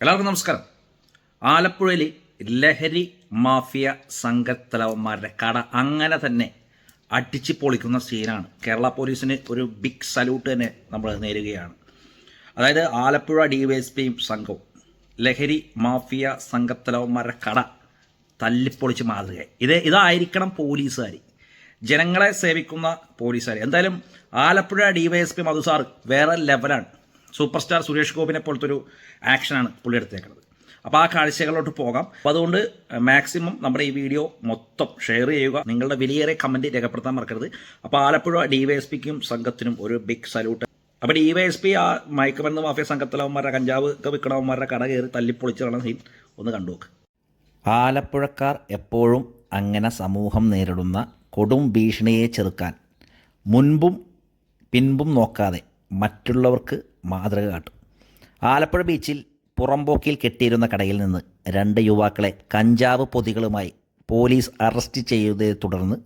എല്ലാവർക്കും നമസ്കാരം. ആലപ്പുഴയിൽ ലഹരി മാഫിയ സംഘത്തലവന്മാരുടെ കട അങ്ങനെ തന്നെ അടിച്ചു പൊളിക്കുന്ന സീനാണ്. കേരള പോലീസിന് ഒരു ബിഗ് സല്യൂട്ട് തന്നെ നമ്മൾ നേരുകയാണ്. അതായത് ആലപ്പുഴ ഡി വൈ എസ് ഡിവൈഎസ്പിയും സംഘവും ലഹരി മാഫിയ സംഘത്തലവന്മാരുടെ കട തല്ലിപ്പൊളിച്ച് മാതൃക ഇത് ഇതായിരിക്കണം പോലീസുകാർ ജനങ്ങളെ സേവിക്കുന്ന പോലീസുകാർ എന്തായാലും ആലപ്പുഴ ഡി വൈ എസ് ഡിവൈഎസ്പി മധുസാർ വേറെ ലെവലാണ് സൂപ്പർ സ്റ്റാർ സുരേഷ് ഗോപിനെ പോലത്തെ ഒരു ആക്ഷനാണ് പുള്ളി എടുത്തേക്കുന്നത്. അപ്പോൾ ആ കാഴ്ചകളിലോട്ട് പോകാം. അപ്പോൾ അതുകൊണ്ട് മാക്സിമം നമ്മുടെ ഈ വീഡിയോ മൊത്തം ഷെയർ ചെയ്യുക. നിങ്ങളുടെ വിലയേറെ കമന്റ് രേഖപ്പെടുത്താൻ മറക്കരുത്. അപ്പോൾ ആലപ്പുഴ ഡിവൈഎസ്പിക്കും സംഘത്തിനും ഒരു ബിഗ് സല്യൂട്ട് അപ്പോൾ ഡിവൈഎസ്പി ആ മയക്കുമരുന്ന് മാഫിയ സംഘത്തിലവന്മാരുടെ കഞ്ചാവ് വിൽക്കണവന്മാരുടെ കട കയറി തല്ലിപ്പൊളിച്ച് കളയുന്ന സീൻ ഒന്ന് കണ്ടു നോക്ക്. ആലപ്പുഴക്കാർ എപ്പോഴും അങ്ങനെ സമൂഹം നേരിടുന്ന കൊടും ഭീഷണിയെ ചെറുക്കാൻ മുൻപും പിൻപും നോക്കാതെ മറ്റുള്ളവർക്ക് മാതൃക കാട്ടും. ആലപ്പുഴ ബീച്ചിൽ പുറംപോക്കിൽ കെട്ടിയിരുന്ന കടയിൽ നിന്ന് രണ്ട് യുവാക്കളെ കഞ്ചാവ് പൊതികളുമായി പോലീസ് അറസ്റ്റ് ചെയ്തതിനെ തുടർന്ന്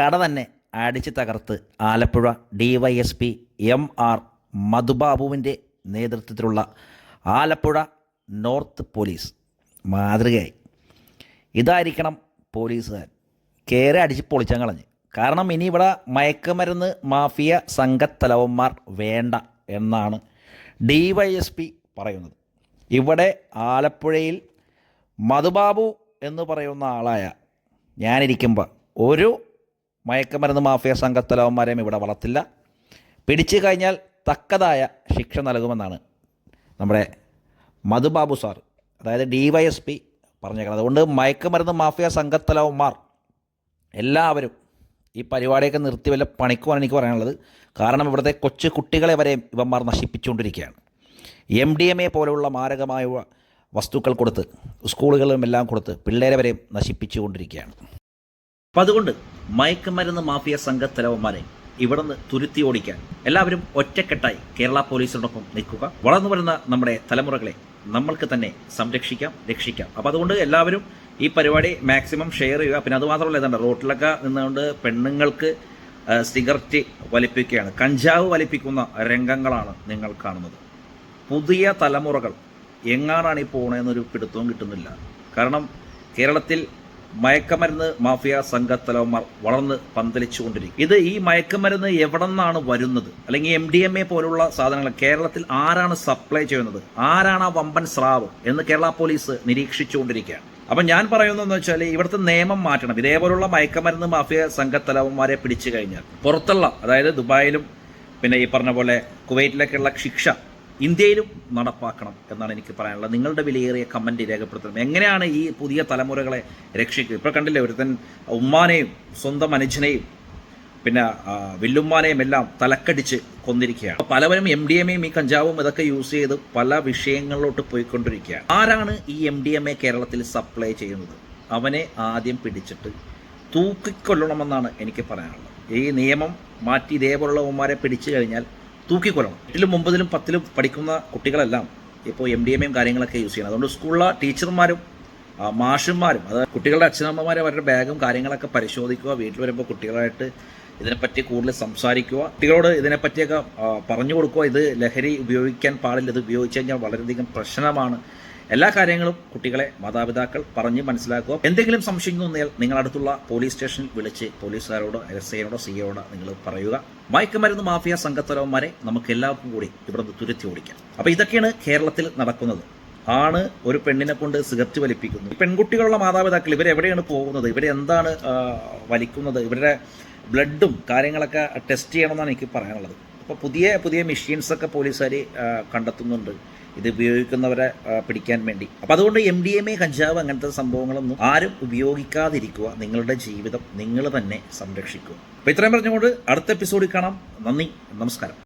കട തന്നെ അടിച്ച് തകർത്ത് ആലപ്പുഴ ഡിവൈഎസ്പി എം ആർ മധുബാബുവിന്റെ നേതൃത്വത്തിലുള്ള ആലപ്പുഴ നോർത്ത് പോലീസ് മാതൃകയായി. ഇതായിരിക്കണം പോലീസുകാർ. കയറി അടിച്ച് പൊളിച്ചാൻ കളഞ്ഞ്. കാരണം ഇനി ഇവിടെ മയക്കുമരുന്ന് മാഫിയ സംഘത്തലവന്മാർ വേണ്ട. എന്നാണ് ഡി വൈ എസ് പി പറയുന്നത്. ഇവിടെ ആലപ്പുഴയിൽ മധുബാബു എന്ന് പറയുന്ന ആളായ ഞാനിരിക്കുമ്പോൾ ഒരു മയക്കുമരുന്ന് മാഫിയ സംഘത്തലവന്മാരെയും ഇവിടെ വളർത്തില്ല. പിടിച്ചു കഴിഞ്ഞാൽ തക്കതായ ശിക്ഷ നൽകുമെന്നാണ് നമ്മുടെ മധുബാബു സാർ അതായത് ഡി വൈ എസ് പി പറഞ്ഞേക്കുന്നത്. അതുകൊണ്ട് മയക്കുമരുന്ന് മാഫിയ സംഘത്തലവന്മാർ എല്ലാവരും ഈ പരിപാടിയൊക്കെ നിർത്തി വല്ല പണിക്കുവാണ് എനിക്ക് പറയാനുള്ളത്. കാരണം ഇവിടുത്തെ കൊച്ചു കുട്ടികളെ വരെ ഇവന്മാർ നശിപ്പിച്ചുകൊണ്ടിരിക്കുകയാണ്. എം ഡി എം എ പോലെയുള്ള മാരകമായ വസ്തുക്കൾ കൊടുത്ത് സ്കൂളുകളിലും എല്ലാം കൊടുത്ത് പിള്ളേരെ വരെ നശിപ്പിച്ചുകൊണ്ടിരിക്കുകയാണ്. അപ്പം അതുകൊണ്ട് മയക്കുമരുന്ന് മാഫിയ സംഘത്തലവന്മാരെ ഇവിടുന്ന് തുരുത്തി ഓടിക്കാൻ. എല്ലാവരും ഒറ്റക്കെട്ടായി കേരള പോലീസിനോടൊപ്പം നിൽക്കുക. വളർന്നു വരുന്ന നമ്മുടെ തലമുറകളെ നമ്മൾക്ക് തന്നെ സംരക്ഷിക്കാം രക്ഷിക്കാം. അപ്പം അതുകൊണ്ട് എല്ലാവരും ഈ പരിപാടി മാക്സിമം ഷെയർ ചെയ്യുക. പിന്നെ അതുമാത്രമല്ല മാത്രമല്ല ഇതുണ്ട് റോട്ടിലൊക്കെ നിന്നുകൊണ്ട് പെണ്ണുങ്ങൾക്ക് സിഗരറ്റ് വലിപ്പിക്കുകയാണ്. കഞ്ചാവ് വലിപ്പിക്കുന്ന രംഗങ്ങളാണ് നിങ്ങൾ കാണുന്നത്. പുതിയ തലമുറകൾ എങ്ങാനാണ് ഈ പോകണമെന്നൊരു പിടുത്തവും കിട്ടുന്നില്ല. കാരണം കേരളത്തിൽ മയക്കമരുന്ന് മാഫിയ സംഘത്തലവന്മാർ വളർന്ന് പന്തലിച്ചുകൊണ്ടിരിക്കും. ഇത് ഈ മയക്കമരുന്ന് എവിടെ നിന്നാണ് വരുന്നത്? അല്ലെങ്കിൽ എം ഡി എം എ പോലുള്ള സാധനങ്ങൾ കേരളത്തിൽ ആരാണ് സപ്ലൈ ചെയ്യുന്നത്? ആരാണ് ആ വമ്പൻ സ്രാവ് എന്ന് കേരള പോലീസ് നിരീക്ഷിച്ചുകൊണ്ടിരിക്കുകയാണ്. അപ്പം ഞാൻ പറയുന്നതെന്ന് വെച്ചാൽ ഇവിടുത്തെ നിയമം മാറ്റണം. ഇതേപോലുള്ള മയക്കമരുന്ന് മാഫിയ സംഘത്തലവന്മാരെ പിടിച്ചു കഴിഞ്ഞാൽ പുറത്തുള്ള അതായത് ദുബായിലും പിന്നെ ഈ പറഞ്ഞ പോലെ കുവൈറ്റിലൊക്കെയുള്ള ശിക്ഷ ഇന്ത്യയിലും നടപ്പാക്കണം എന്നാണ് എനിക്ക് പറയാനുള്ളത്. നിങ്ങളുടെ വിലയേറിയ കമന്റ് രേഖപ്പെടുത്തണം. എങ്ങനെയാണ് ഈ പുതിയ തലമുറകളെ രക്ഷിക്കുക? ഇപ്പോൾ കണ്ടില്ലേ ഒരുത്തൻ ഉമ്മാനെയും സ്വന്തം അനുജനെയും പിന്നെ വില്ലുമ്മാനെയും എല്ലാം തലക്കടിച്ച് കൊന്നിരിക്കുകയാണ്. പലവരും എം ഡി എം എയും ഈ കഞ്ചാവും ഇതൊക്കെ യൂസ് ചെയ്ത് പല വിഷയങ്ങളിലോട്ട് പോയിക്കൊണ്ടിരിക്കുകയാണ്. ആരാണ് ഈ എം ഡി എം എ കേരളത്തിൽ സപ്ലൈ ചെയ്യുന്നത്? അവനെ ആദ്യം പിടിച്ചിട്ട് തൂക്കിക്കൊല്ലണമെന്നാണ് എനിക്ക് പറയാനുള്ളത്. ഈ നിയമം മാറ്റി ഇതേപോലുള്ള ഉമ്മാരെ പിടിച്ചു കഴിഞ്ഞാൽ തൂക്കിക്കൊല്ലണം. എട്ടിലും ഒമ്പതിലും പത്തിലും പഠിക്കുന്ന കുട്ടികളെല്ലാം ഇപ്പോൾ എം ഡി എം എയും കാര്യങ്ങളൊക്കെ യൂസ് ചെയ്യണം. അതുകൊണ്ട് സ്കൂളിലെ ടീച്ചർമാരും മാഷന്മാരും അതായത് കുട്ടികളുടെ അച്ഛനമ്മമാരും അവരുടെ ബാഗും കാര്യങ്ങളൊക്കെ പരിശോധിക്കുക. വീട്ടിൽ വരുമ്പോൾ കുട്ടികളായിട്ട് ഇതിനെപ്പറ്റി കൂടുതൽ സംസാരിക്കുക. കുട്ടികളോട് ഇതിനെപ്പറ്റിയൊക്കെ പറഞ്ഞു കൊടുക്കുക. ഇത് ലഹരി ഉപയോഗിക്കാൻ പാടില്ല. ഇത് ഉപയോഗിച്ച് കഴിഞ്ഞാൽ വളരെയധികം പ്രശ്നമാണ്. എല്ലാ കാര്യങ്ങളും കുട്ടികളെ മാതാപിതാക്കൾ പറഞ്ഞ് മനസ്സിലാക്കുക. എന്തെങ്കിലും സംശയം തോന്നിയാൽ നിങ്ങളടുത്തുള്ള പോലീസ് സ്റ്റേഷനിൽ വിളിച്ച് പോലീസുകാരോട് എസ് ഐയോടോ സി ഐയോടോ നിങ്ങൾ പറയുക. മയക്കുമരുന്ന് മാഫിയ സംഘത്തലവന്മാരെ നമുക്ക് എല്ലാവർക്കും കൂടി ഇവിടെ നിന്ന് തുരുത്തി ഓടിക്കാം. അപ്പോൾ ഇതൊക്കെയാണ് കേരളത്തിൽ നടക്കുന്നത്. ആണ് ഒരു പെണ്ണിനെ കൊണ്ട് സിഗരറ്റ് വലിപ്പിക്കുന്നു പെൺകുട്ടികളുള്ള മാതാപിതാക്കൾ ഇവരെവിടെയാണ് പോകുന്നത്? ഇവരെ എന്താണ് ആ, വലിക്കുന്നത്? ഇവരുടെ ബ്ലഡും കാര്യങ്ങളൊക്കെ ടെസ്റ്റ് ചെയ്യണമെന്നാണ് എനിക്ക് പറയാനുള്ളത്. അപ്പോൾ പുതിയ പുതിയ മെഷീൻസൊക്കെ പോലീസുകാർ കണ്ടെത്തുന്നുണ്ട്. ഇത് ഉപയോഗിക്കുന്നവരെ പിടിക്കാൻ വേണ്ടി. അപ്പോൾ അതുകൊണ്ട് എം ഡി എം എ കഞ്ചാവ് അങ്ങനത്തെ സംഭവങ്ങളൊന്നും ആരും ഉപയോഗിക്കാതിരിക്കുക. നിങ്ങളുടെ ജീവിതം നിങ്ങൾ തന്നെ സംരക്ഷിക്കുക. അപ്പോൾ ഇത്രയും പറഞ്ഞുകൊണ്ട് അടുത്ത എപ്പിസോഡിൽ കാണാം. നന്ദി നമസ്കാരം.